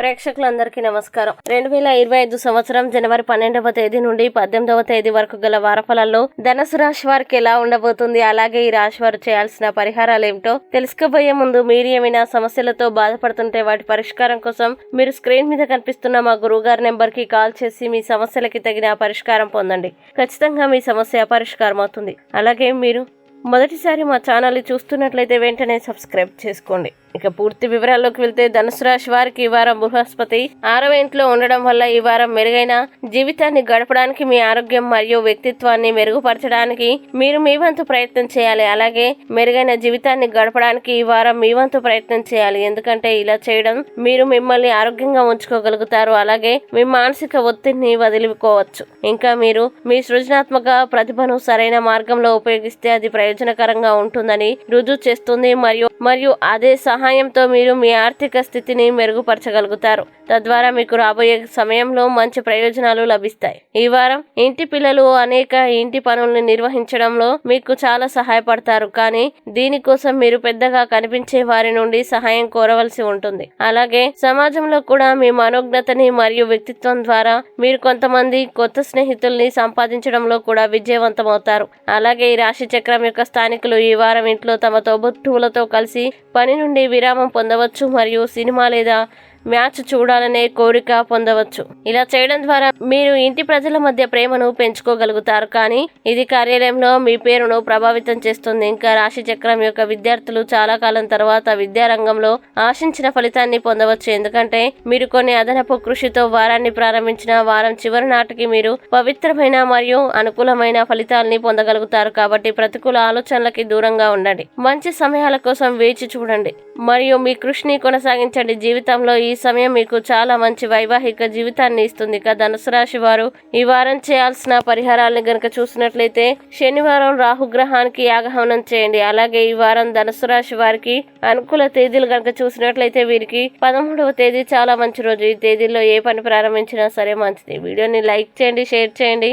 ప్రేక్షకులందరికీ నమస్కారం. రెండు వేల ఇరవై ఐదు సంవత్సరం జనవరి పన్నెండవ తేదీ నుండి పద్దెనిమిదవ తేదీ వరకు గల వారఫలాల్లో ధనుసు రాశి వారికి ఎలా ఉండబోతుంది అలాగే ఈ రాశి వారు చేయాల్సిన పరిహారాలు ఏమిటో తెలుసుకోబోయే ముందు మీరు ఏమైనా సమస్యలతో బాధపడుతుంటే వాటి పరిష్కారం కోసం మీరు స్క్రీన్ మీద కనిపిస్తున్న మా గురువు గారి నెంబర్కి కాల్ చేసి మీ సమస్యలకి తగిన పరిష్కారం పొందండి. ఖచ్చితంగా మీ సమస్య పరిష్కారం అవుతుంది. అలాగే మీరు మొదటిసారి మా ఛానల్ని చూస్తున్నట్లయితే వెంటనే సబ్స్క్రైబ్ చేసుకోండి. ఇక పూర్తి వివరాల్లోకి వెళ్తే ధనుసు రాశి వారికి ఈ వారం బృహస్పతి ఆరవ ఇంట్లో ఉండడం వల్ల ఈ వారం మెరుగైన జీవితాన్ని గడపడానికి మీ ఆరోగ్యం మరియు వ్యక్తిత్వాన్ని మెరుగుపరచడానికి మీరు మీ వంతు ప్రయత్నం చేయాలి. అలాగే మెరుగైన జీవితాన్ని గడపడానికి ఈ వారం మీ వంతు ప్రయత్నం చేయాలి. ఎందుకంటే ఇలా చేయడం మీరు మిమ్మల్ని ఆరోగ్యంగా ఉంచుకోగలుగుతారు. అలాగే మీ మానసిక ఒత్తిడిని వదిలిపోవచ్చు ఇంకా మీరు మీ సృజనాత్మక ప్రతిభను సరైన మార్గంలో ఉపయోగిస్తే అది ప్రయోజనకరంగా ఉంటుందని రుజువు చేస్తుంది. మరియు మరియు అదే సహాయంతో మీరు మీ ఆర్థిక స్థితిని మెరుగుపరచగలుగుతారు. తద్వారా మీకు రాబోయే సమయంలో మంచి ప్రయోజనాలు లభిస్తాయి. ఈ వారం ఇంటి పిల్లలు అనేక ఇంటి పనుల్ని నిర్వహించడంలో మీకు చాలా సహాయపడతారు. కానీ దీనికోసం మీరు పెద్దగా కనిపించే వారి నుండి సహాయం కోరవలసి ఉంటుంది. అలాగే సమాజంలో కూడా మీ మనోజ్ఞతని మరియు వ్యక్తిత్వం ద్వారా మీరు కొంతమంది కొత్త స్నేహితుల్ని సంపాదించడంలో కూడా విజయవంతమవుతారు. అలాగే ఈ రాశి చక్రం యొక్క స్థానికులు ఈ వారం ఇంట్లో తమ తోబుట్టువులతో కలిసి పని నుండి విరామం పొందవచ్చు. మరియు సినిమా లేదా మ్యాచ్ చూడాలనే కోరిక పొందవచ్చు. ఇలా చేయడం ద్వారా మీరు ఇంటి ప్రజల మధ్య ప్రేమను పెంచుకోగలుగుతారు. కానీ ఇది కార్యాలయంలో మీ పేరును ప్రభావితం చేస్తుంది. ఇంకా రాశి చక్రం యొక్క విద్యార్థులు చాలా కాలం తర్వాత విద్యారంగంలో ఆశించిన ఫలితాన్ని పొందవచ్చు. ఎందుకంటే మీరు కొన్ని అదనపు కృషితో వారాన్ని ప్రారంభించిన వారం చివరి నాటికి మీరు పవిత్రమైన మరియు అనుకూలమైన ఫలితాలని పొందగలుగుతారు. కాబట్టి ప్రతికూల ఆలోచనలకి దూరంగా ఉండండి. మంచి సమయాల కోసం వేచి చూడండి. మరియు మీ కృషిని కొనసాగించండి. జీవితంలో ఈ ఈ సమయం మీకు చాలా మంచి వైవాహిక జీవితాన్ని ఇస్తుంది ఇక ధనుసు రాశి వారు ఈ వారం చేయాల్సిన పరిహారాలను గనుక చూసినట్లయితే శనివారం రాహుగ్రహానికి యాగహవనం చేయండి. అలాగే ఈ వారం ధనుసు రాశి వారికి అనుకూల తేదీలు గనుక చూసినట్లయితే వీరికి పదమూడవ తేదీ చాలా మంచి రోజు. ఈ తేదీలో ఏ పని ప్రారంభించినా సరే మంచిది. వీడియోని లైక్ చేయండి షేర్ చేయండి.